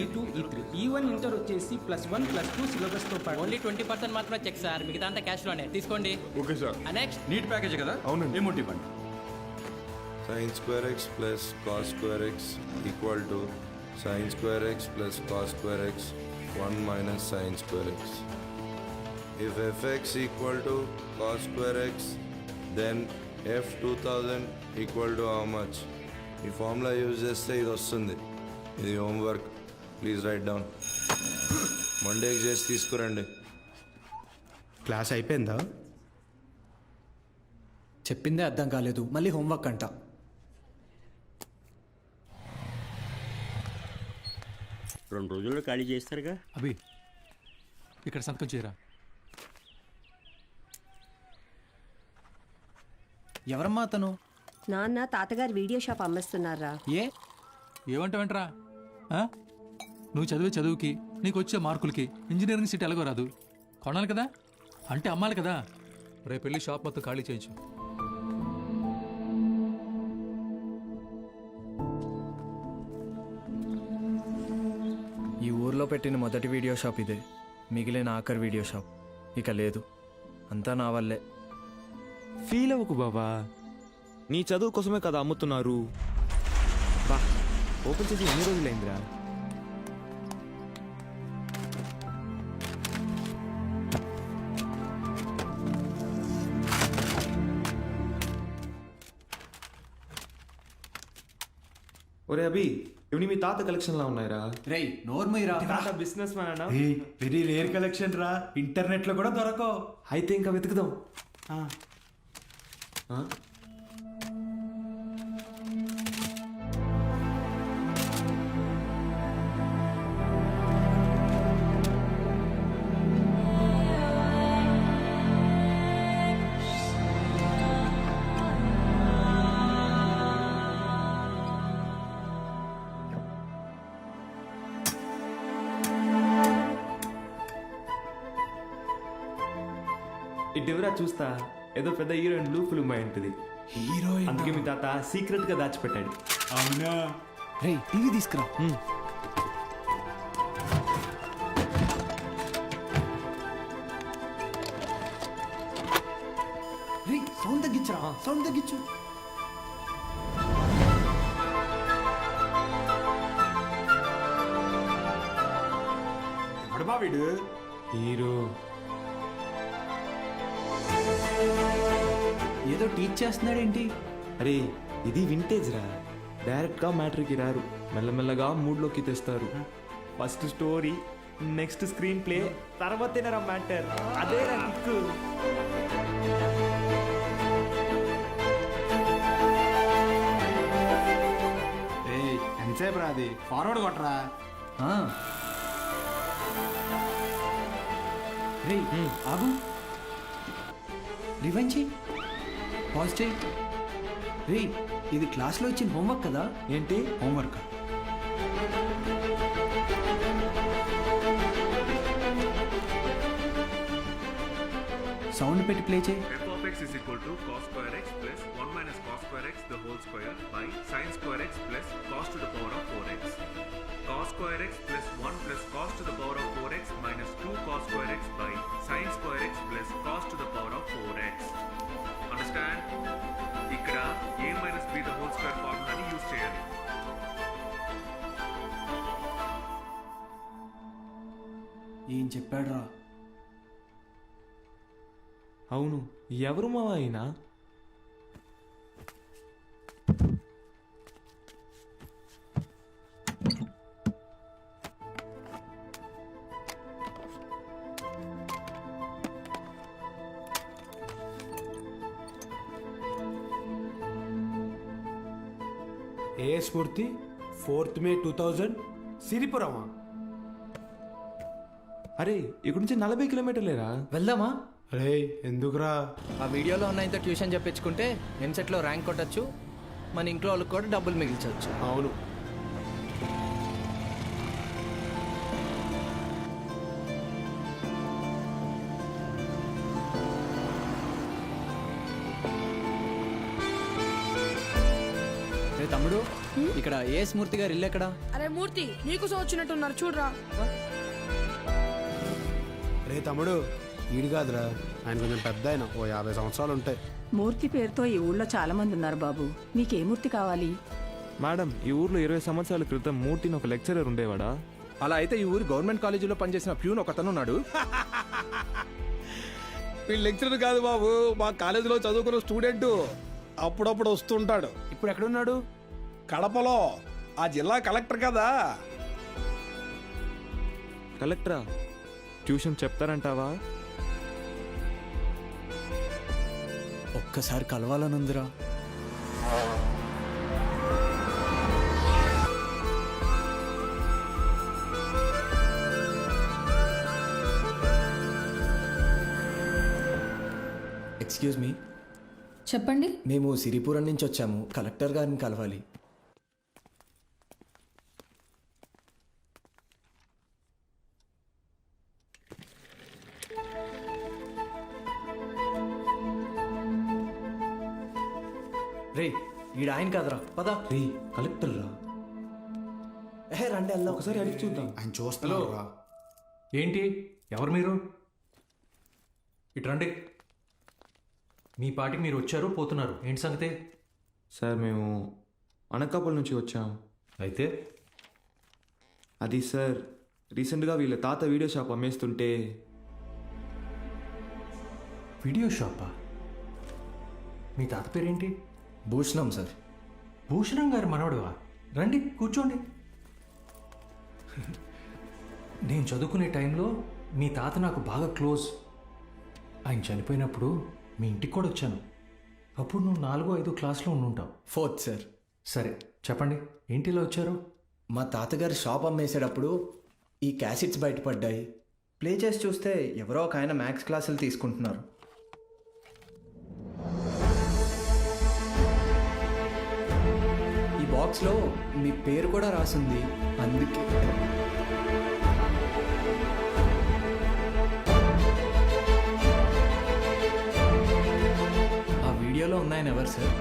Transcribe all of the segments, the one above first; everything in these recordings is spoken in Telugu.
వన్ ఈ టూ ఈ త్రీ ఈ వన్ ఇంటర్ వచ్చేసి ప్లస్ వన్ ప్లస్ టూ సిలబస్తో పాటు. ఓన్లీ ట్వంటీ పర్సెంట్ మాత్రమే చెక్ సార్ మిగతా అంతా క్యాష్లోనే తీసుకోండి. Okay sir next NEET package కదా? అవునండి. ఏమౌంట్ ఇవ్వండి sin square x plus cos square x equal to sin square x plus cos square x 1 minus sin square x. If fx equal to cos square x, then f 2000 equal to how much? ఈ ఫార్ములా యూజ్ చేస్తే ఇది వస్తుంది. ఇది హోంవర్క్ ప్లీజ్ రైట్ డౌన్. మండేకి చేసి తీసుకురండి. క్లాస్ అయిపోయిందా? చెప్పిందే అర్థం కాలేదు. మళ్ళీ హోంవర్క్ అంట. రెండు రోజుల్లో ఖాళీ చేస్తారుగా? అభి ఇక్కడ సంతకం చేయరా? ఎవరమ్మా అతను? నాన్న తాతగారు వీడియో షాప్ అమ్మేస్తున్నారా? ఏ? ఏమంటావేంట్రా? ఆ? నువ్వు చదివే చదువుకి నీకు వచ్చే మార్కులకి ఇంజనీరింగ్ సీట్ ఎలాగో రాదు. కొనాలి కదా? అంటే అమ్మాలి కదా? రేపు వెళ్ళి షాప్ మొత్తం ఖాళీ చేయించు. ఈ ఊర్లో పెట్టిన మొదటి వీడియో షాప్ ఇదే. మిగిలిన ఆఖరి వీడియో షాప్. ఇక లేదు. అంతా నా వల్లే. ఫీల్ అవ్వకు బాబా నీ చదువు కోసమే కదా అమ్ముతున్నారు. బా ఓపెన్ చేసి ఎన్ని రోజులైందిరా? ఒరే అభి ఇవి మీ తాత కలెక్షన్ లా ఉన్నాయిరా. రేయ్ నోర్మయ్యరా తాత బిజినెస్ మ్యాన్ అన్నా? వెరీ రేర్ కలెక్షన్ రా. ఇంటర్నెట్లో కూడా దొరకవు. అయితే ఇంకా వెతుకుదాం. ఆ? ఇటువరా చూస్తా ఏదో పెద్ద హీరోయిన్ బ్లూ ఫిల్మ్ అయి ఉంటుంది. హీరోయిన్? అందుకే మీ తాత సీక్రెట్గా దాచిపెట్టాడు. అవునా? రేయ్ టీవీ తీసుకురా. సౌండ్ తగ్గించరా. సౌండ్ తగ్గించు. ఎవడబా వీడు? హీరో. ఏదో టీచ్ చేస్తున్నాడేంటి? అరే ఇది వింటేజ్ రా. డైరెక్ట్గా మ్యాటర్కి రారు. మెల్లమెల్లగా మూడ్లోకి తెస్తారు. First story next screen play తర్వాత రా మ్యాటర్ అదే రా కిక్కు ఏయ్ ఎంతసేపు రాది ఫార్వర్డ్ కొట్టరా? ఆగు. రివెంజ్ చెయ్యి. పాజిటివ్ రే ఇది క్లాస్లో ఇచ్చిన హోంవర్క్ కదా? ఏంటి? హోంవర్క్. సౌండ్ పెట్టి ప్లే చేయి. Understand? యూజ్ చేయాలి ఏం చెప్పాడురా? అవును ఎవరు మా అయినా స్ఫూర్తి ఫోర్త్ మే టూ థౌజండ్ సిరిపురమా? అరే ఇక్కడ నుంచి నలభై కిలోమీటర్లేరా? వెళ్దామా? రే ఎందుకురా? ఆ వీడియోలో ఉన్న ఇంత ట్యూషన్ చెప్పించుకుంటే ఎంసెట్లో ర్యాంక్ కొట్టచ్చు మన ఇంట్లో వాళ్ళకి కూడా డబ్బులు మిగిల్చవచ్చు అవును. తమ్ముడు ఇక్కడ ఏ స్మూర్తి గారు ఇల్లు ఎక్కడ? అరే మూర్తి నీకోసం వచ్చినట్టున్నారు చూడరా. రే తమ్ముడు ఈడు కాదురా. ఆయన కొంచెం పెద్ద ఆయన ఓ యాభై సంవత్సరాలు ఉంటాయి. మూర్తి పేరుతో ఈ ఊళ్ళో చాలా మంది ఉన్నారు బాబు. నీకే మూర్తి కావాలి? మేడం ఈ ఊర్లో ఇరవై సంవత్సరాల క్రితం మూర్తిని ఒక లెక్చరర్ ఉండేవాడా? అలా అయితే ఈ ఊరు గవర్నమెంట్ కాలేజీలో పనిచేసిన ప్యూన్ ఒకతను ఉన్నాడు. వీళ్ళు లెక్చరర్ కాదు బాబు మా కాలేజీలో చదువుకున్న స్టూడెంట్. అప్పుడప్పుడు వస్తుంటాడు. ఇప్పుడు ఎక్కడున్నాడు? కడపలో. ఆ జిల్లా కలెక్టర్ కదా. కలెక్టరా? ట్యూషన్ చెప్తారంటావా? ఒక్కసారి కలవాలనుందిరా. ఎక్స్క్యూజ్ మీ చెప్పండి. మేము సిరిపురం నుంచి వచ్చాము కలెక్టర్ గారిని కలవాలి. రే ఈడ ఆయన కాదురా. పదా. రే కలెక్టర్ రా. ఏ రండి వెళ్దాం. ఒకసారి అడిగి చూద్దాం. ఆయన చూస్తున్నాడు ఏంటి? ఎవరు మీరు? ఇటు రండి. మీ పాటికి మీరు వచ్చారు పోతున్నారు. ఏంటి సంగతి? సార్ మేము అనకాపల్లి నుంచి వచ్చాం. అయితే? అది సార్ రీసెంట్గా వీళ్ళ తాత వీడియో షాప్ అమ్మేస్తుంటే. వీడియో షాపా? మీ తాత పేరేంటి? భూషణం సార్. భూషణం గారి మనవడువా? రండి కూర్చోండి. నేను చదువుకునే టైంలో మీ తాత నాకు బాగా క్లోజ్. ఆయన చనిపోయినప్పుడు మీ ఇంటికి కూడా వచ్చాను. అప్పుడు నువ్వు నాలుగో ఐదో క్లాస్లో ఉండుంటావు. Fourth sir. సరే చెప్పండి ఏంటి ఇలా వచ్చారు? మా తాతగారు షాప్ అమ్మేసేటప్పుడు ఈ క్యాసెట్స్ బయటపడ్డాయి. ప్లే చేసి చూస్తే ఎవరో ఒక ఆయన మ్యాథ్స్ క్లాసులు తీసుకుంటున్నారు. బాక్స్లో మీ పేరు కూడా రాసింది. అందుకే. ఆ వీడియోలో ఉన్నాయని ఎవరు సార్?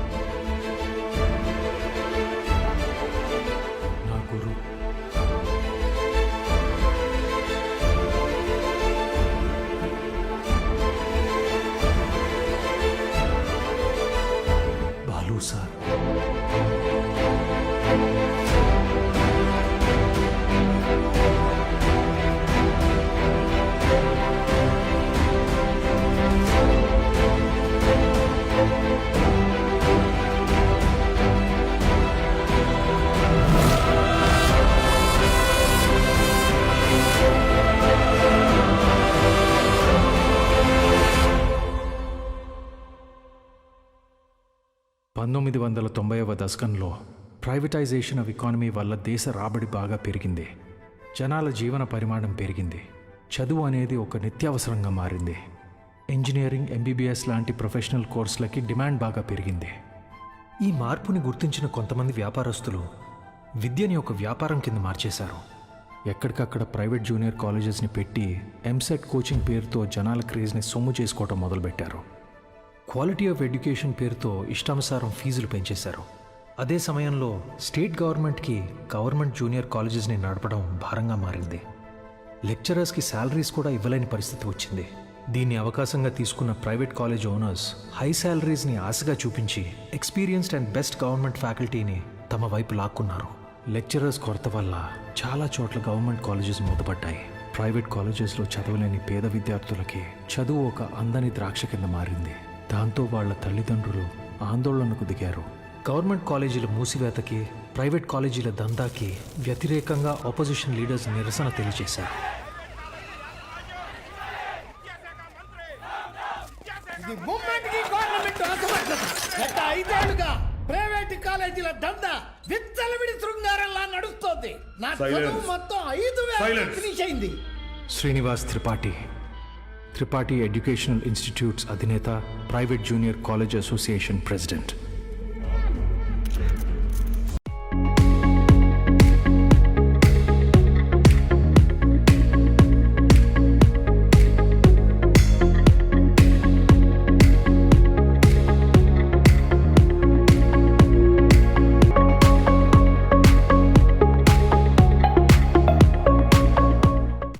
పంతొమ్మిది వందల తొంభైవ దశకంలో ప్రైవేటైజేషన్ ఆఫ్ ఎకానమీ వల్ల దేశ రాబడి బాగా పెరిగింది. జనాల జీవన పరిమాణం పెరిగింది. చదువు అనేది ఒక నిత్యావసరంగా మారింది. ఇంజనీరింగ్ ఎంబీబీఎస్ లాంటి ప్రొఫెషనల్ కోర్సులకి డిమాండ్ బాగా పెరిగింది. ఈ మార్పుని గుర్తించిన కొంతమంది వ్యాపారస్తులు విద్యని ఒక వ్యాపారం కింద మార్చేశారు. ఎక్కడికక్కడ ప్రైవేట్ జూనియర్ కాలేజెస్ని పెట్టి ఎంసెట్ కోచింగ్ పేరుతో జనాల క్రేజ్ని సొమ్ము చేసుకోవటం మొదలుపెట్టారు. క్వాలిటీ ఆఫ్ ఎడ్యుకేషన్ పేరుతో ఇష్టానుసారం ఫీజులు పెంచేశారు. అదే సమయంలో స్టేట్ గవర్నమెంట్కి గవర్నమెంట్ జూనియర్ కాలేజెస్ని నడపడం భారంగా మారింది. లెక్చరర్స్కి శాలరీస్ కూడా ఇవ్వలేని పరిస్థితి వచ్చింది. దీన్ని అవకాశంగా తీసుకున్న ప్రైవేట్ కాలేజ్ ఓనర్స్ హై శాలరీస్ని ఆశగా చూపించి ఎక్స్పీరియన్స్డ్ అండ్ బెస్ట్ గవర్నమెంట్ ఫ్యాకల్టీని తమ వైపు లాక్కున్నారు. లెక్చరర్స్ కొరత వల్ల చాలా చోట్ల గవర్నమెంట్ కాలేజెస్ మూతపడ్డాయి. ప్రైవేట్ కాలేజెస్లో చదవలేని పేద విద్యార్థులకి చదువు ఒక అందని ద్రాక్ష కింద మారింది. దాంతో వాళ్ళ తల్లిదండ్రులు ఆందోళనకు దిగారు. గవర్నమెంట్ కాలేజీల మూసివేతకి ప్రైవేట్ కాలేజీల దందాకి వ్యతిరేకంగా ఆపోజిషన్ లీడర్స్ నిరసన తెలియజేశారు. గత ఐదేళ్ళుగా ప్రైవేట్ కాలేజీల దంద విత్తలవిడి శృంగారంలా నడుస్తోంది. నా మొత్తం ఐదు వేల ఫినిష్ అయింది. శ్రీనివాస్ త్రిపాఠి త్రిపాఠి ఎడ్యుకేషనల్ ఇన్స్టిట్యూట్స్ అధినేత private junior college association president